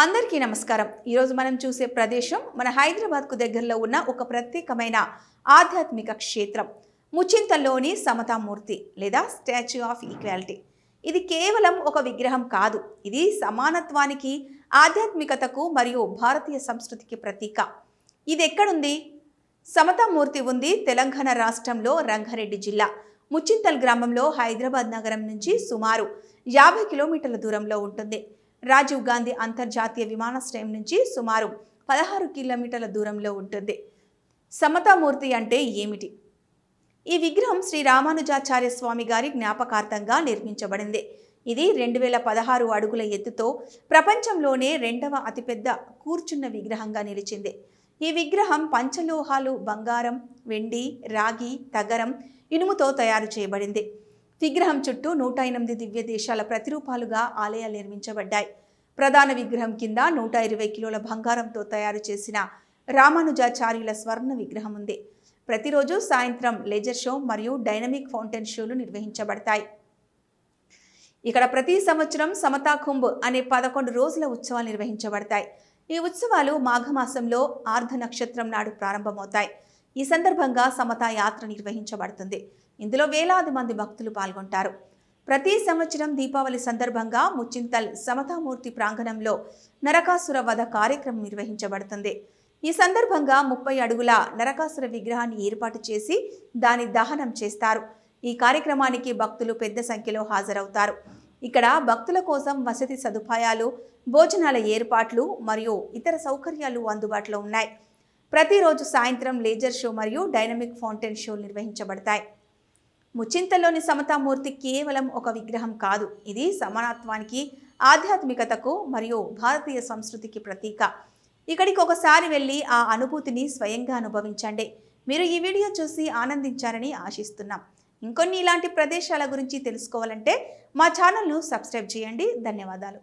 అందరికీ నమస్కారం. ఈరోజు మనం చూసే ప్రదేశం మన హైదరాబాద్కు దగ్గరలో ఉన్న ఒక ప్రత్యేకమైన ఆధ్యాత్మిక క్షేత్రం ముచింతల్లోని సమతామూర్తి లేదా స్టాచ్యూ ఆఫ్ ఈక్వాలిటీ. ఇది కేవలం ఒక విగ్రహం కాదు ఇది సమానత్వానికి ఆధ్యాత్మికతకు మరియు భారతీయ సంస్కృతికి ప్రతీక. ఇది ఎక్కడుంది? సమతామూర్తి ఉంది తెలంగాణ రాష్ట్రంలో రంగారెడ్డి జిల్లా ముచ్చింతల్ గ్రామంలో హైదరాబాద్ నగరం నుంచి సుమారు యాభై కిలోమీటర్ల దూరంలో ఉంటుంది. రాజీవ్ గాంధీ అంతర్జాతీయ విమానాశ్రయం నుంచి సుమారు పదహారు కిలోమీటర్ల దూరంలో ఉంటుంది. సమతామూర్తి అంటే ఏమిటి? ఈ విగ్రహం శ్రీ రామానుజాచార్య స్వామి గారి జ్ఞాపకార్థంగా నిర్మించబడింది. ఇది రెండు వేల పదహారు అడుగుల ఎత్తుతో ప్రపంచంలోనే రెండవ అతిపెద్ద కూర్చున్న విగ్రహంగా నిలిచింది. ఈ విగ్రహం పంచలోహాలు బంగారం వెండి రాగి తగరం ఇనుముతో తయారు చేయబడింది. విగ్రహం చుట్టూ నూట ఎనిమిది దివ్య దేశాల ప్రతిరూపాలుగా ఆలయాలు నిర్మించబడ్డాయి. ప్రధాన విగ్రహం కింద నూట ఇరవై కిలోల బంగారంతో తయారు చేసిన రామానుజాచార్యుల స్వర్ణ విగ్రహం ఉంది. ప్రతిరోజు సాయంత్రం లేజర్ షో మరియు డైనమిక్ ఫౌంటైన్ షోలు నిర్వహించబడతాయి. ఇక్కడ ప్రతి సంవత్సరం సమతా కుంభ్ అనే పదకొండు రోజుల ఉత్సవాలు నిర్వహించబడతాయి. ఈ ఉత్సవాలు మాఘమాసంలో ఆర్ధ నక్షత్రం నాడు ప్రారంభమవుతాయి. ఈ సందర్భంగా సమతా యాత్ర నిర్వహించబడుతుంది. ఇందులో వేలాది మంది భక్తులు పాల్గొంటారు. ప్రతి సంవత్సరం దీపావళి సందర్భంగా ముచ్చింతల్ సమతామూర్తి ప్రాంగణంలో నరకాసుర వధ కార్యక్రమం నిర్వహించబడుతుంది. ఈ సందర్భంగా ముప్పై అడుగుల నరకాసుర విగ్రహాన్ని ఏర్పాటు చేసి దాని దహనం చేస్తారు. ఈ కార్యక్రమానికి భక్తులు పెద్ద సంఖ్యలో హాజరవుతారు. ఇక్కడ భక్తుల కోసం వసతి సదుపాయాలు భోజనాల ఏర్పాట్లు మరియు ఇతర సౌకర్యాలు అందుబాటులో ఉన్నాయి. ప్రతిరోజు సాయంత్రం లేజర్ షో మరియు డైనమిక్ ఫౌంటైన్ షోలు నిర్వహించబడతాయి. ముచ్చింతలోని సమతామూర్తి కేవలం ఒక విగ్రహం కాదు. ఇది సమానత్వానికి ఆధ్యాత్మికతకు మరియు భారతీయ సంస్కృతికి ప్రతీక. ఇక్కడికి ఒకసారి వెళ్ళి ఆ అనుభూతిని స్వయంగా అనుభవించండి. మీరు ఈ వీడియో చూసి ఆనందించారని ఆశిస్తున్నాం. ఇంకొన్ని ఇలాంటి ప్రదేశాల గురించి తెలుసుకోవాలంటే మా ఛానల్ను సబ్స్క్రైబ్ చేయండి. ధన్యవాదాలు.